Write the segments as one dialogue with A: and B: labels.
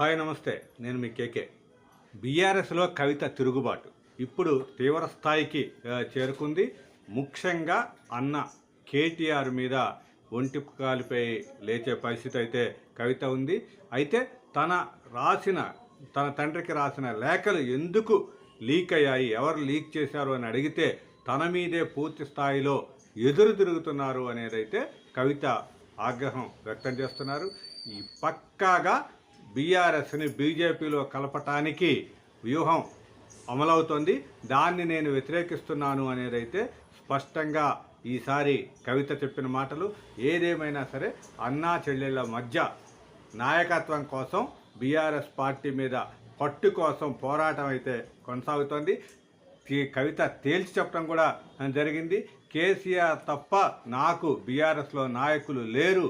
A: Hi నమస్తే. నేను మీ కేకే. బీఆర్ఎస్లో కవిత తిరుగుబాటు. ఇప్పుడు తీవ్ర స్థాయికి చేరుకుంది. ముఖ్యంగా అన్న కేటీఆర్ మీద ఒంటి కాలిపై లేచే పరిస్థితి అయితే కవిత ఉంది. అయితే తన రాసిన తన తండ్రికి రాసిన లేఖలు ఎందుకు లీక్ అయ్యాయి ఎవరు లీక్ చేశారు అని అడిగితే తన మీదే పూర్తి స్థాయిలో ఎదురు తిరుగుతున్నారు అనేదైతే కవిత ఆగ్రహం వ్యక్తం చేస్తున్నారు. ఈ పక్కాగా బీఆర్ఎస్ని బీజేపీలో కలపటానికి వ్యూహం అమలవుతోంది. దాన్ని నేను వ్యతిరేకిస్తున్నాను అనేదైతే స్పష్టంగా ఈసారి కవిత చెప్పిన మాటలు. ఏదేమైనా సరే అన్నా చెల్లెళ్ళ మధ్య నాయకత్వం కోసం బీఆర్ఎస్ పార్టీ మీద పట్టు కోసం పోరాటం అయితే కొనసాగుతోంది. ఈ కవిత తేల్చి చెప్పడం కూడా జరిగింది. కేసీఆర్ తప్ప నాకు బీఆర్ఎస్లో నాయకులు లేరు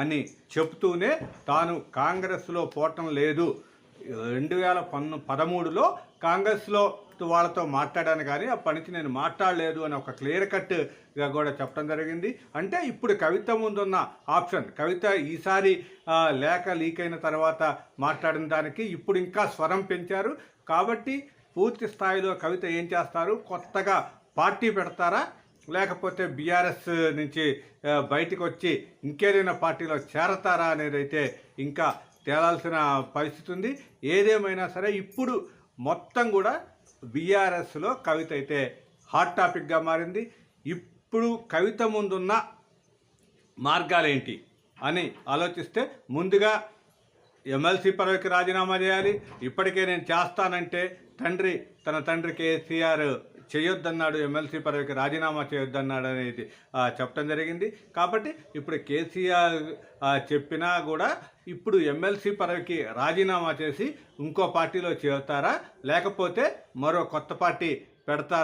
A: అని చెప్తూనే తాను కాంగ్రెస్లో పోవటం లేదు. రెండు వేల పన్ను పదమూడులో కాంగ్రెస్లో వాళ్ళతో మాట్లాడాను కానీ ఆ పనికి నేను మాట్లాడలేదు అని ఒక క్లియర్ కట్గా కూడా చెప్పడం జరిగింది. అంటే ఇప్పుడు కవిత ముందున్న ఆప్షన్ కవిత ఈసారి లేఖ లీక్ అయిన తర్వాత మాట్లాడిన దానికి ఇప్పుడు ఇంకా స్వరం పెంచారు. కాబట్టి పూర్తి స్థాయిలో కవిత ఏం చేస్తారు? కొత్తగా పార్టీ పెడతారా? లేకపోతే బీఆర్ఎస్ నుంచి బయటకు వచ్చి ఇంకేదైనా పార్టీలో చేరతారా అనేది అయితే ఇంకా తేలాల్సిన పరిస్థితి ఉంది. ఏదేమైనా సరే ఇప్పుడు మొత్తం కూడా బీఆర్ఎస్లో కవిత అయితే హాట్ టాపిక్గా మారింది. ఇప్పుడు కవిత ముందున్న మార్గాలేంటి అని ఆలోచిస్తే ముందుగా ఎమ్మెల్సీ పదవికి రాజీనామా చేయాలి. ఇప్పటికే నేను చేస్తానంటే తండ్రి తన తండ్రి కేసీఆర్ చేయొద్దన్నాడు ఎమ్మెల్సీ పదవికి రాజీనామా చేయొద్దన్నాడు అనేది చెప్పడం జరిగింది. కాబట్టి ఇప్పుడు కేసీఆర్ చెప్పినా కూడా ఇప్పుడు ఎమ్మెల్సీ పదవికి రాజీనామా చేసి ఇంకో పార్టీలో చేరుతారా? లేకపోతే మరో కొత్త పార్టీ పెడతారా?